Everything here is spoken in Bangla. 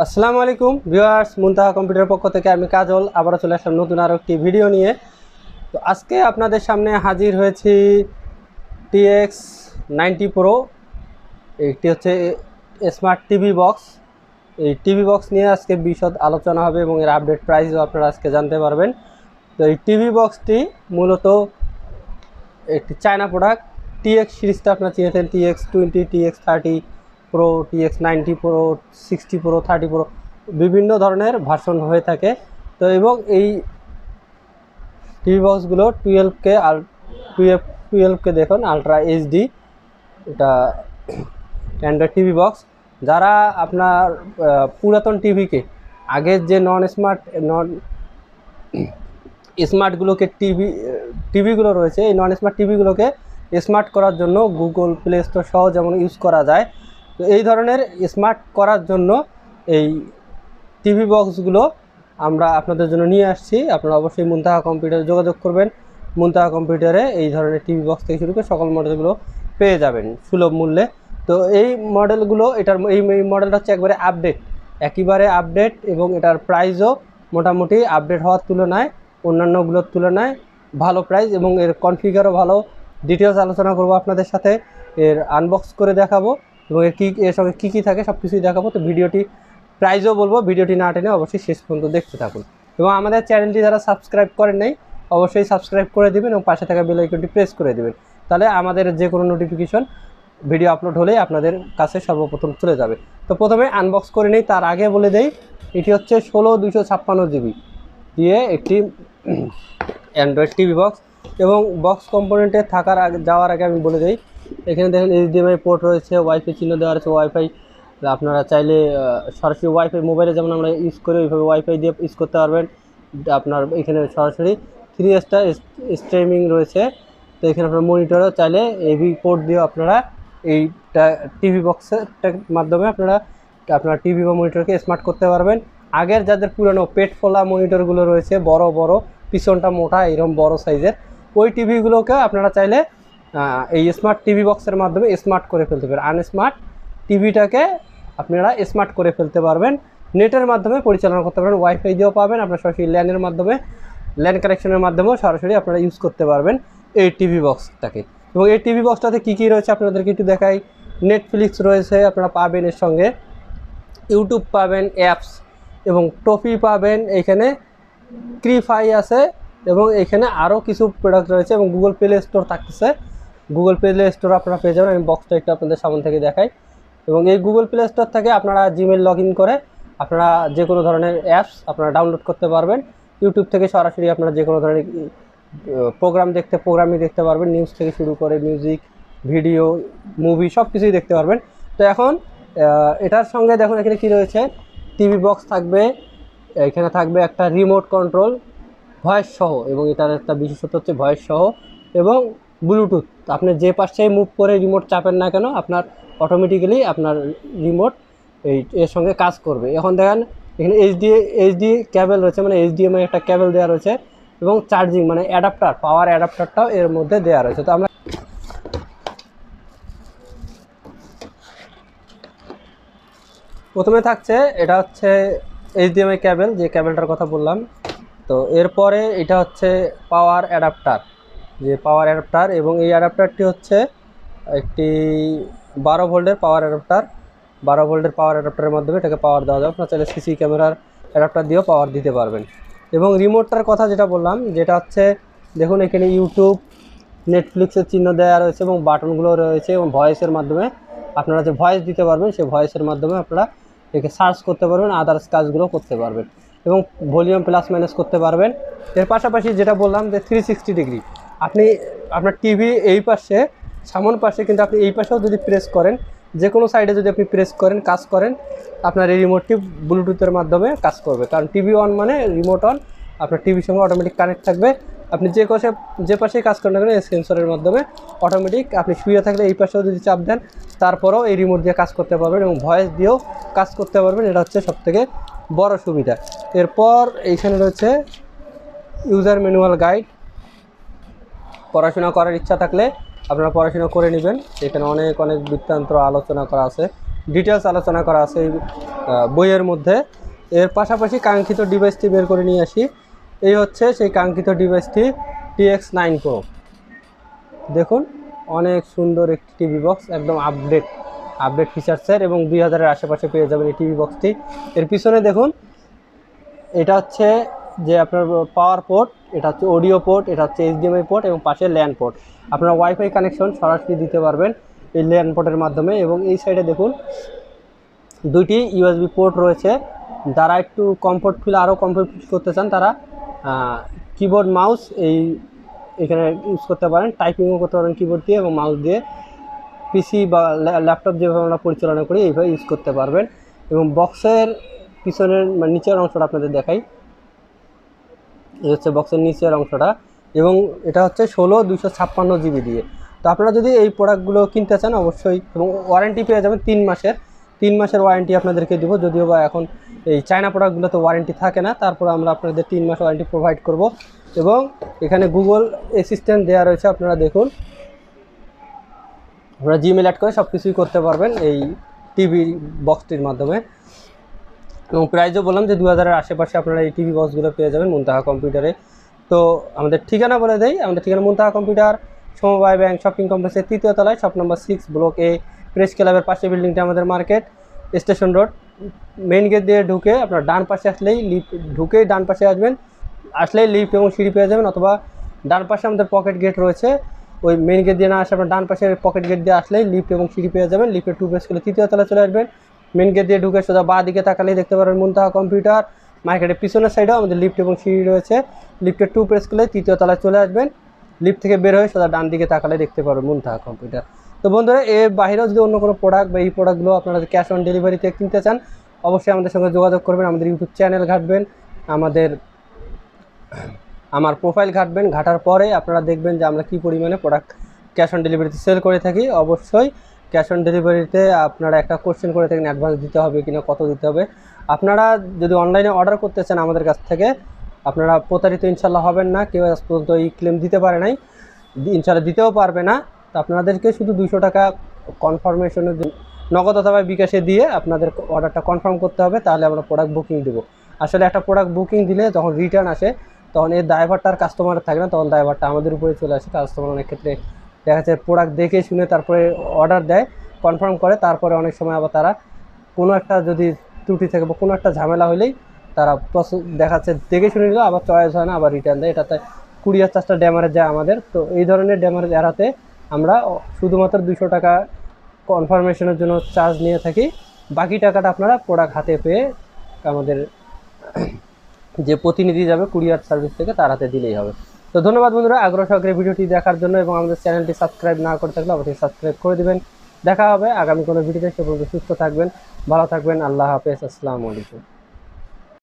আসসালামু আলাইকুম ভিউয়ার্স, মুনতাহা কম্পিউটার পক্ষ থেকে আমি কাজল, আবারও চলে আসলাম নতুন আরও একটি ভিডিও নিয়ে। তো আজকে আপনাদের সামনে হাজির হয়েছি টিএক্স নাইনটি প্রো, একটি হচ্ছে স্মার্ট টিভি বক্স। এই টিভি বক্স নিয়ে আজকে বিশদ আলোচনা হবে এবং এর আপডেট প্রাইসও আপনারা আজকে জানতে পারবেন। তো এই টিভি বক্সটি মূলত একটি চায়না প্রোডাক্ট, টিএক্স সিরিজটা আপনারা চিনেছেন TX twenty, TX thirty pro TX ninety pro sixty pro thirty pro বিভিন্ন ধরনের ভার্সন হয়ে থাকে। তো এবং এই টিভি বক্সগুলো টুয়েলভকে আল টুয়েলভ টুয়েলভকে দেখুন আলট্রা এইচডি এটা অ্যান্ড্রয়েড টিভি বক্স যারা আপনার পুরাতন টিভিকে আগের যে নন স্মার্ট নন স্মার্টগুলোকে টিভি টিভিগুলো রয়েছে, এই নন স্মার্ট টিভিগুলোকে স্মার্ট করার জন্য গুগল প্লে স্টোর সহ যেমন ইউজ করা যায় তো এই ধরনের স্মার্ট করার জন্য এই টিভি বক্সগুলো আমরা আপনাদের জন্য নিয়ে আসছি। আপনারা অবশ্যই মুনতাহা কম্পিউটারে যোগাযোগ করবেন। মুনতাহা কম্পিউটারে এই ধরনের টিভি বক্স থেকে শুরু করে সকল মডেলগুলো পেয়ে যাবেন সুলভ মূল্যে। তো এই মডেলগুলো এটার এই মডেলটা হচ্ছে একবারে আপডেট একেবারে আপডেট এবং এটার প্রাইসও মোটামুটি আপডেট হওয়ার তুলনায়, অন্যান্যগুলোর তুলনায় ভালো প্রাইস এবং এর কনফিগারও ভালো। ডিটেলস আলোচনা করব আপনাদের সাথে। এর আনবক্স করে দেখাবো। এবং এর কী, এর সঙ্গে কী কী থাকে সব কিছুই দেখাবো। তো ভিডিওটি প্রাইজও বলব, ভিডিওটি না টেনে অবশ্যই শেষ পর্যন্ত দেখতে থাকুন। এবং আমাদের চ্যানেলটি যারা সাবস্ক্রাইব করেন নাই, অবশ্যই সাবস্ক্রাইব করে দেবেন এবং পাশে থাকা বেল আইকনটি প্রেস করে দেবেন। তাহলে আমাদের যে কোনো নোটিফিকেশন ভিডিও আপলোড হলেই আপনাদের কাছে সর্বপ্রথম চলে যাবে। তো প্রথমে আনবক্স করে নেই, তার আগে বলে দেই, এটি হচ্ছে ষোলো দুশো ছাপ্পান্ন জিবি দিয়ে একটি অ্যান্ড্রয়েড টিভি বক্স এবং বক্স কম্পোনেন্টে থাকার আগে, যাওয়ার আগে আমি বলে দিই এখানে দেখেন এইচডিএমআই পোর্ট রয়েছে ওয়াইফাই চিহ্ন দেওয়া আছে ওয়াইফাই আপনারা চাইলে সরাসরি ওয়াইফাই মোবাইলে যেমন আমরা ইউজ করি, ওইভাবে ওয়াইফাই দিয়ে ইউজ করতে পারবেন। আপনার এখানে সরাসরি থ্রি স্টার স্ট্রিমিং রয়েছে। তো এখানে আপনার মনিটরও চাইলে এভি পোর্ট দিয়ে আপনারা এইটা টিভি বক্সের মাধ্যমে আপনারা আপনার টিভি বা মনিটরকে স্মার্ট করতে পারবেন। আগের যাদের পুরনো পেট ফোলা মনিটরগুলো রয়েছে, বড় বড়, পিছনটা মোটা এরকম বড় সাইজের ওই টিভিগুলোকে আপনারা চাইলে এই স্মার্ট টিভি বক্সের মাধ্যমে স্মার্ট করে ফেলতে পারেন আনস্মার্ট টিভিটাকে আপনারা স্মার্ট করে ফেলতে পারবেন। নেটের মাধ্যমে পরিচালনা করতে পারবেন। ওয়াইফাই দিয়েও পাবেন। আপনার সরাসরি ল্যানের মাধ্যমে ল্যান কানেকশনের মাধ্যমেও সরাসরি আপনারা ইউজ করতে পারবেন এই টিভি বক্সটাকে এবং এই টিভি বক্সটাতে কী কী রয়েছে আপনাদেরকে একটু দেখাই। নেটফ্লিক্স রয়েছে, আপনারা পাবেন এর সঙ্গে। ইউটিউব পাবেন অ্যাপস এবং টপি পাবেন। এখানে ক্রিফাই আছে এবং এখানে আরও কিছু প্রোডাক্ট রয়েছে এবং গুগল প্লে স্টোর থাকতেছে। গুগল প্লে স্টোর আপনারা পেয়ে যাবেন। আমি বক্সটা একটু আপনাদের সামনে থেকে দেখাই। এবং এই গুগল প্লে স্টোর থেকে আপনারা জিমেল লগ করে আপনারা যে কোনো ধরনের অ্যাপস আপনারা ডাউনলোড করতে পারবেন। ইউটিউব থেকে সরাসরি আপনারা যে কোনো ধরনের প্রোগ্রাম দেখতে প্রোগ্রামই দেখতে পারবেন। নিউজ থেকে শুরু করে মিউজিক ভিডিও মুভি সব কিছুই দেখতে পারবেন। তো এখন এটার সঙ্গে দেখুন এখানে কি রয়েছে। টিভি বক্স থাকবে, এখানে থাকবে একটা রিমোট কন্ট্রোল ভয়েস সহ এবং এটার একটা বিশেষত্ব হচ্ছে ভয়েস সহ এবং ব্লুটুথ আপনি যে পাশে মুভ করে রিমোট চাপেন না কেন, আপনার অটোমেটিক্যালি আপনার রিমোট এই, এর সঙ্গে কাজ করবে। এখন দেখেন, এখানে এইচডি এইচডি ক্যাবেল রয়েছে মানে এইচডিএমআই একটা ক্যাবেল দেওয়া রয়েছে, এবং চার্জিং মানে অ্যাডাপ্টার পাওয়ার অ্যাডাপ্টারটাও এর মধ্যে দেওয়া রয়েছে। তো আমরা প্রথমে থাকছে, এটা হচ্ছে এইচডিএমআই ক্যাবেল যে ক্যাবেলটার কথা বললাম। তো এরপরে এটা হচ্ছে পাওয়ার অ্যাডাপ্টার যে পাওয়ার অ্যাডাপ্টার এবং এই অ্যাডাপ্টারটি হচ্ছে একটি বারো ভোল্টের পাওয়ার অ্যাডাপ্টার বারো ভোল্টের পাওয়ার অ্যাডাপ্টারের মাধ্যমে এটাকে পাওয়ার দেওয়া যাবে আপনার চাইলে সিসি ক্যামেরার অ্যাডাপ্টার দিয়েও পাওয়ার দিতে পারবেন। এবং রিমোটটার কথা যেটা বললাম, যেটা হচ্ছে দেখুন এখানে ইউটিউব নেটফ্লিক্সের চিহ্ন দেওয়া রয়েছে এবং বাটনগুলো রয়েছে এবং ভয়েসের মাধ্যমে। আপনারা যে ভয়েস দিতে পারবেন, সেই ভয়েসের মাধ্যমে আপনারা একে সার্চ করতে পারবেন আদার্স কাজগুলো করতে পারবেন এবং ভলিউম প্লাস মাইনাস করতে পারবেন। এর পাশাপাশি যেটা বললাম যে থ্রি সিক্সটি ডিগ্রি আপনি আপনার টিভি এই পাশে, সামন পাশে, কিন্তু আপনি এই পাশেও যদি প্রেস করেন যে কোনো সাইডে যদি আপনি প্রেস করেন, কাজ করেন, আপনার এই রিমোটটি ব্লুটুথের মাধ্যমে কাজ করবে। কারণ টিভি অন মানে রিমোট অন আপনার টিভির সঙ্গে অটোমেটিক কানেক্ট থাকবে। আপনি যে পাশে যে পাশেই কাজ করেন না কেন এই সেন্সরের মাধ্যমে অটোমেটিক আপনি শুয়ে থাকলে এই পাশেও যদি চাপ দেন, তারপরেও এই রিমোট দিয়ে কাজ করতে পারবেন এবং ভয়েস দিয়েও কাজ করতে পারবেন। এটা হচ্ছে সবথেকে বড় সুবিধা। এরপর এইখানে রয়েছে ইউজার ম্যানুয়াল গাইড পড়াশোনা করার ইচ্ছা থাকলে আপনারা পড়াশোনা করে নেবেন। এখানে অনেক অনেক বৃত্তান্ত আলোচনা করা আছে। ডিটেলস আলোচনা করা আছে এই বইয়ের মধ্যে। এর পাশাপাশি কাঙ্ক্ষিত ডিভাইসটি বের করে নিয়ে আসি। এই হচ্ছে সেই কাঙ্ক্ষিত ডিভাইসটি টিএক্স নাইন প্রো দেখুন, অনেক সুন্দর একটি টিভি বক্স একদম আপডেট আপডেট ফিচার্সের এবং দুই হাজারের আশেপাশে পেয়ে যাবেন এই টিভি বক্সটি এর পিছনে দেখুন, এটা হচ্ছে যে আপনার পাওয়ার পোর্ট এটা হচ্ছে অডিও পোর্ট এটা হচ্ছে এইচডিএমআই পোর্ট এবং পাশে ল্যান্ড পোর্ট আপনারা ওয়াইফাই কানেকশন সরাসরি দিতে পারবেন এই ল্যান্ড পোর্টের মাধ্যমে এবং এই সাইডে দেখুন, দুইটি ইউএসবি পোর্ট রয়েছে। যারা একটু কমফোর্ট ফিল আরও কমফোর্ট ফিল করতে চান, তারা কিবোর্ড মাউস এই, এখানে ইউজ করতে পারেন। টাইপিংও করতে পারেন কিবোর্ড দিয়ে এবং মাউস দিয়ে। পিসি বা ল্যাপটপ যেভাবে আমরা পরিচালনা করি, এইভাবে ইউজ করতে পারবেন। এবং বক্সের পিছনের মানে নিচের অংশটা আপনাদের দেখাই। হচ্ছে বক্সের নিচের অংশটা এবং এটা হচ্ছে ষোলো দুশো ছাপ্পান্ন জিবি দিয়ে। তো আপনারা যদি এই প্রোডাক্টগুলো কিনতে চান অবশ্যই এবং ওয়ারেন্টি পেয়ে যাবেন তিন মাসের। তিন মাসের ওয়ারেন্টি আপনাদেরকে দিব, যদিও বা এখন এই চায়না প্রোডাক্টগুলোতে ওয়ারেন্টি থাকে না, তারপর আমরা আপনাদের তিন মাস ওয়ারেন্টি প্রোভাইড করব। এবং এখানে গুগল অ্যাসিস্ট্যান্ট দেওয়া রয়েছে, আপনারা দেখুন। আপনারা জিমেল অ্যাড করে সব কিছুই করতে পারবেন এই টিভি বক্সটির মাধ্যমে। এবং প্রাইজও বললাম যে দু হাজারের আশেপাশে আপনারা এই টিভি বক্সগুলো পেয়ে যাবেন মুনতাহা কম্পিউটারে তো আমাদের ঠিকানা বলে দেই, আমাদের ঠিকানা মুনতাহা কম্পিউটার সমবায় ব্যাংক শপিং কমপ্লেক্সের তৃতীয় তলায় shop number six block A press ক্লাবের পাশে বিল্ডিংটা আমাদের market station road main gate দিয়ে ঢুকে আপনার ডান পাশে আসলেই লিফট ঢুকেই ডান পাশে আসবেন, আসলেই লিফট এবং সিঁড়ি পেয়ে যাবেন অথবা ডান পাশে আমাদের পকেট গেট রয়েছে। ওই মেন গেট দিয়ে না আসে, আপনার ডান পাশে পকেট গেট দিয়ে আসলেই লিফট এবং সিঁড়ি পেয়ে যাবেন। লিফটের টু বেস করে তৃতীয় তলায় চলে আসবেন। মেন গেট দিয়ে ঢুকে সোজা বাঁ দিকে তাকালেই দেখতে পারবেন মুনতাহা কম্পিউটার মার্কেটের পিছনের সাইডেও আমাদের লিফট এবং সিঁড়ি রয়েছে। লিফটের টু প্রেস করলে তৃতীয় তলায় চলে আসবেন। লিফট থেকে বের হয়ে সোজা ডান দিকে তাকালে দেখতে পারবেন মুনতাহা কম্পিউটার তো বন্ধুরা, এর বাইরেও যদি অন্য কোনো প্রোডাক্ট বা এই প্রোডাক্টগুলো আপনারা ক্যাশ অন ডেলিভারিতে কিনতে চান, অবশ্যই আমাদের সঙ্গে যোগাযোগ করবেন। আমাদের ইউটিউব চ্যানেল ঘাটবেন, আমাদের, আমার প্রোফাইল ঘাটবেন। ঘাটার পরে আপনারা দেখবেন যে আমরা কী পরিমাণে প্রোডাক্ট ক্যাশ অন ডেলিভারিতে সেল করে থাকি। অবশ্যই ক্যাশ অন ডেলিভারিতে আপনারা একটা কোশ্চেন করে থাকেন অ্যাডভান্স দিতে হবে কিনা, কত দিতে হবে। আপনারা যদি অনলাইনে অর্ডার করতে চান আমাদের কাছ থেকে, আপনারা প্রতারিত ইনশাল্লাহ হবেন না, কেউ আজ পর্যন্ত এই ক্লেম দিতে পারে নাই, ইনশাল্লাহ দিতেও পারবে না। তো আপনাদেরকে শুধু দুশো টাকা কনফার্মেশনের নগদ অথবা বিকাশে দিয়ে আপনাদের অর্ডারটা কনফার্ম করতে হবে, তাহলে আমরা প্রোডাক্ট বুকিং দেবো। আসলে একটা প্রোডাক্ট বুকিং দিলে যখন রিটার্ন আসে, তখন এই ড্রাইভারটা আর কাস্টমার থাকে না, তখন ড্রাইভারটা আমাদের উপরে চলে আসে। কাস্টমার অনেক ক্ষেত্রে দেখা যাচ্ছে প্রোডাক্ট দেখে শুনে তারপরে অর্ডার দেয় কনফার্ম করে, তারপরে অনেক সময় আবার তারা কোনো একটা যদি ত্রুটি থাকে বা কোনো একটা ঝামেলা হলেই তারা প্রসেস দেখাচ্ছে দেখে শুনে নিল, আবার চয়েস হয় না, আবার রিটার্ন দেয়। এটাতে কুড়িয়ার চার্জটা ড্যামারেজ যায় আমাদের। তো এই ধরনের ড্যামারেজ এড়াতে আমরা শুধুমাত্র দুশো টাকা কনফার্মেশনের জন্য চার্জ নিয়ে থাকি। বাকি টাকাটা আপনারা প্রোডাক্ট হাতে পেয়ে আমাদের যে প্রতিনিধি যাবে কুরিয়ার সার্ভিস থেকে, তার হাতে দিলেই হবে। তো ধন্যবাদ বন্ধুরা, আগ্রহ সহকারে ভিডিওটি দেখার জন্য এবং আমাদের চ্যানেলটি সাবস্ক্রাইব না করে থাকলে অবশ্যই সাবস্ক্রাইব করে দেবেন। দেখা হবে আগামী কোনো ভিডিওতে, সে পর্যন্ত সুস্থ থাকবেন, ভালো থাকবেন, আল্লাহ হাফেজ, আসসালামু আলাইকুম।